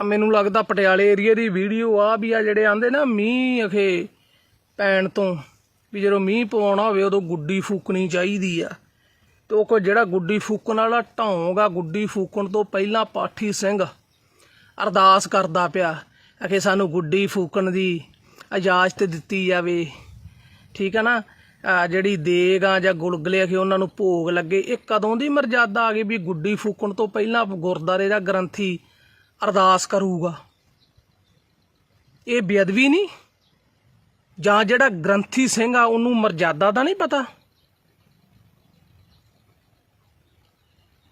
ਮੈਨੂੰ ਲੱਗਦਾ ਪਟਿਆਲੇ ਏਰੀਆ ਦੀ ਵੀਡੀਓ ਆ ਵੀ ਆ ਜਿਹੜੇ ਆਂਦੇ ਨਾ ਮੀਂਹ ਅਖੇ ਪੈਣ ਤੋਂ, ਵੀ ਜਦੋਂ ਮੀਂਹ ਪਵਾਉਣਾ ਹੋਵੇ ਉਦੋਂ ਗੁੱਡੀ ਫੂਕਣੀ ਚਾਹੀਦੀ ਆ। ਤੇ ਉਹ ਕੋਈ ਜਿਹੜਾ ਗੁੱਡੀ ਫੂਕਣ ਵਾਲਾ ਢੌਂਗ ਆ, ਗੁੱਡੀ ਫੂਕਣ ਤੋਂ ਪਹਿਲਾਂ ਪਾਠੀ ਸਿੰਘ ਅਰਦਾਸ ਕਰਦਾ ਪਿਆ, ਅਖੇ ਸਾਨੂੰ ਗੁੱਡੀ ਫੂਕਣ ਦੀ ਇਜਾਜ਼ਤ ਦਿੱਤੀ ਜਾਵੇ। ਠੀਕ ਹੈ ਨਾ? ਜਿਹੜੀ ਦੇਗ ਆ ਜਾਂ ਗੁਲਗਲੇ ਅਖੇ ਉਹਨਾਂ ਨੂੰ ਭੋਗ ਲੱਗੇ। ਇਹ ਕਦੋਂ ਦੀ ਮਰਜ਼ਾਦਾ ਆ ਗਈ ਵੀ ਗੁੱਡੀ ਫੂਕਣ ਤੋਂ ਪਹਿਲਾਂ ਗੁਰਦਾਰੇ ਦਾ ਗ੍ਰੰਥੀ ਅਰਦਾਸ ਕਰੂਗਾ। ਇਹ ਬੇਅਦਬੀ ਨਹੀਂ? ਜਾਂ ਜਿਹੜਾ ਗ੍ਰੰਥੀ ਸਿੰਘ ਆ, ਉਹਨੂੰ ਮਰਜ਼ਾਦਾ ਦਾ ਨਹੀਂ ਪਤਾ?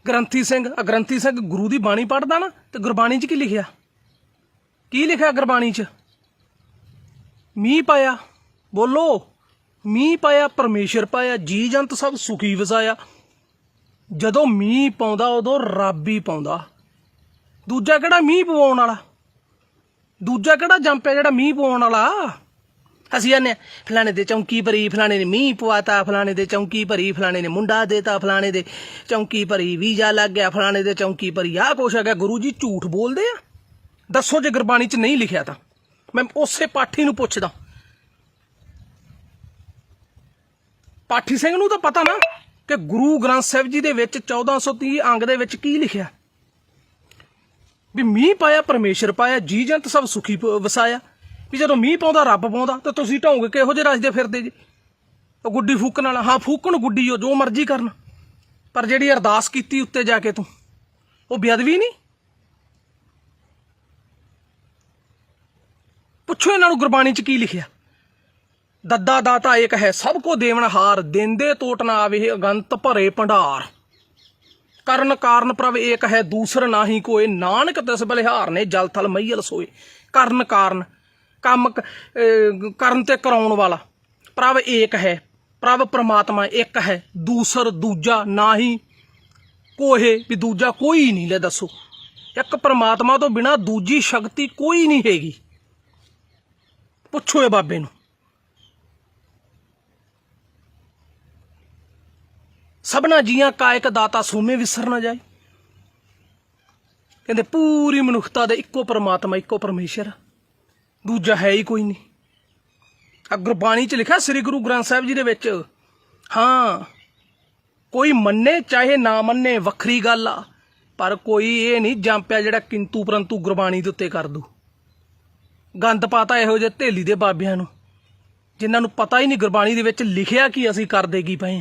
ਗ੍ਰੰਥੀ ਸਿੰਘ ਆ ਗ੍ਰੰਥੀ ਸਿੰਘ ਗੁਰੂ ਦੀ ਬਾਣੀ ਪੜ੍ਹਦਾ ਨਾ, ਤੇ ਗੁਰਬਾਣੀ 'ਚ ਕੀ ਲਿਖਿਆ? ਕੀ ਲਿਖਿਆ ਗੁਰਬਾਣੀ 'ਚ? ਮੀਂਹ ਪਾਇਆ। ਬੋਲੋ, ਮੀਂਹ ਪਾਇਆ, ਪਰਮੇਸ਼ਰ ਪਾਇਆ, ਜੀ ਜੰਤ ਸਭ ਸੁਖੀ ਵਸਾਇਆ। ਜਦੋਂ ਮੀਂਹ ਪਾਉਂਦਾ, ਉਦੋਂ ਰੱਬ ਹੀ ਪਾਉਂਦਾ। ਦੂਜਾ ਕਿਹੜਾ ਮੀਂਹ ਪਵਾਉਣ ਵਾਲਾ? ਦੂਜਾ ਕਿਹੜਾ ਜੰਪਿਆ ਜਿਹੜਾ ਮੀਂਹ ਪਵਾਉਣ ਵਾਲਾ? ਅਸੀਂ ਆਨੇ ਫਲਾਣੇ ਦੇ ਚੌਂਕੀ ਭਰੀ, ਫਲਾਣੇ ਨੇ ਮੀਂਹ ਪਵਾਤਾ, ਫਲਾਣੇ ਦੇ ਚੌਂਕੀ ਭਰੀ, ਫਲਾਣੇ ਨੇ ਮੁੰਡਾ ਦੇਤਾ, ਫਲਾਣੇ ਦੇ ਚੌਂਕੀ ਭਰੀ ਵੀਜ਼ਾ ਲੱਗ ਗਿਆ, ਫਲਾਣੇ ਦੇ ਚੌਂਕੀ ਭਰੀ ਆਹ ਕੁਛ ਹੈਗਾ, ਗੁਰੂ ਜੀ ਝੂਠ ਬੋਲਦੇ ਆ? ਦੱਸੋ ਜੇ ਗੁਰਬਾਣੀ 'ਚ ਨਹੀਂ ਲਿਖਿਆ ਤਾਂ। ਮੈਂ ਉਸੇ ਪਾਠੀ ਨੂੰ ਪੁੱਛਦਾ। ਪਾਠੀ ਸਿੰਘ ਨੂੰ ਤਾਂ ਪਤਾ ਨਾ ਕਿ ਗੁਰੂ ਗ੍ਰੰਥ ਸਾਹਿਬ ਜੀ ਦੇ ਵਿੱਚ 1430 ਅੰਗ ਦੇ ਵਿੱਚ ਕੀ ਲਿਖਿਆ? ਵੀ ਮੀਂਹ ਪਾਇਆ, ਪਰਮੇਸ਼ਰ ਪਾਇਆ, ਜੀ ਜੰਤ ਸਭ ਸੁਖੀ ਵਸਾਇਆ। ਵੀ ਜਦੋਂ ਮੀਂਹ ਪਾਉਂਦਾ, ਰੱਬ ਪਾਉਂਦਾ, ਤਾਂ ਤੁਸੀਂ ਢੋਂਗੇ ਕਿਹੋ ਜਿਹੇ ਰਸਦੇ ਫਿਰਦੇ ਜੀ? ਉਹ ਗੁੱਡੀ ਫੂਕਣ ਵਾਲਾ, ਹਾਂ, ਫੂਕਣ ਗੁੱਡੀ, ਉਹ ਜੋ ਮਰਜ਼ੀ ਕਰਨ। ਪਰ ਜਿਹੜੀ ਅਰਦਾਸ ਕੀਤੀ ਉੱਤੇ ਜਾ ਕੇ ਤੂੰ, ਉਹ ਬੇਅਦਬੀ ਨਹੀਂ? ਪੁੱਛੋ ਇਹਨਾਂ ਨੂੰ ਗੁਰਬਾਣੀ 'ਚ ਕੀ ਲਿਖਿਆ। ਦੱਦਾ ਦਾਤਾ ਇੱਕ ਹੈ ਸਭ ਕੋ ਦੇਵਨ ਹਾਰ ਦਿੰਦੇ ਟੋਟ ਨਾ ਆਵੇ ਅਗੰਤ ਭਰੇ ਭੰਡਾਰ। ਕਰਨ ਕਾਰਨ ਪ੍ਰਭ ਏਕ ਹੈ ਦੂਸਰ ਨਾਹੀ ਕੋਏ, ਨਾਨਕ ਤਿਸ ਬਲਿਹਾਰ ਨੇ ਜਲ ਥਲ ਮਈਲ ਸੋਏ ਕਰਨ ਕਾਰਨ, ਕੰਮ ਕਰਨ ਤੇ ਕਰਾਉਣ ਵਾਲਾ। ਪ੍ਰਭ ਏਕ ਹੈ ਪ੍ਰਭ ਪ੍ਰਮਾਤਮਾ ਇੱਕ ਹੈ ਦੂਸਰ, ਦੂਜਾ ਨਾਹੀ ਕੋਹੇ ਵੀ ਦੂਜਾ ਕੋਈ ਨਹੀਂ, ਲੈ ਦੱਸੋ। ਇੱਕ ਪ੍ਰਮਾਤਮਾ ਤੋਂ ਬਿਨਾ ਦੂਜੀ ਸ਼ਕਤੀ ਕੋਈ ਨਹੀਂ ਹੈਗੀ। ਪੁੱਛੋ ਇਹ ਬਾਬੇ ਨੂੰ। ਸਭਨਾ ਜੀਆਂ ਕਾਇਕ ਦਾਤਾ ਸੂਮੇ ਵਿਸਰ ਨਾ ਜਾਏ। ਕਹਿੰਦੇ ਪੂਰੀ ਮਨੁੱਖਤਾ ਦੇ ਇੱਕੋ ਪਰਮਾਤਮਾ, ਇੱਕੋ ਪਰਮੇਸ਼ਰ ਦੂਜਾ ਹੈ ਹੀ ਕੋਈ ਨਹੀਂ। ਆ ਗੁਰਬਾਣੀ ਚ ਲਿਖਿਆ ਸ੍ਰੀ ਗੁਰੂ ਗ੍ਰੰਥ ਸਾਹਿਬ ਜੀ ਦੇ ਵਿੱਚ, ਹਾਂ, ਕੋਈ ਮੰਨੇ ਚਾਹੇ ਨਾ ਮੰਨੇ ਵੱਖਰੀ ਗੱਲ ਆ, ਪਰ ਕੋਈ ਇਹ ਨਹੀਂ ਜੰਪਿਆ ਜਿਹੜਾ ਕਿੰਤੂ ਪਰੰਤੂ ਗੁਰਬਾਣੀ ਦੇ ਉੱਤੇ ਕਰ ਦੂ। ਗੰਦ ਪਾਤਾ ਇਹੋ ਜਿਹੇ ਢੇਲੀ ਦੇ ਬਾਬਿਆਂ ਨੂੰ, ਜਿਨ੍ਹਾਂ ਨੂੰ ਪਤਾ ਹੀ ਨਹੀਂ ਗੁਰਬਾਣੀ ਦੇ ਵਿੱਚ ਲਿਖਿਆ ਕੀ ਅਸੀਂ ਕਰਦੇ ਕੀ ਪਏ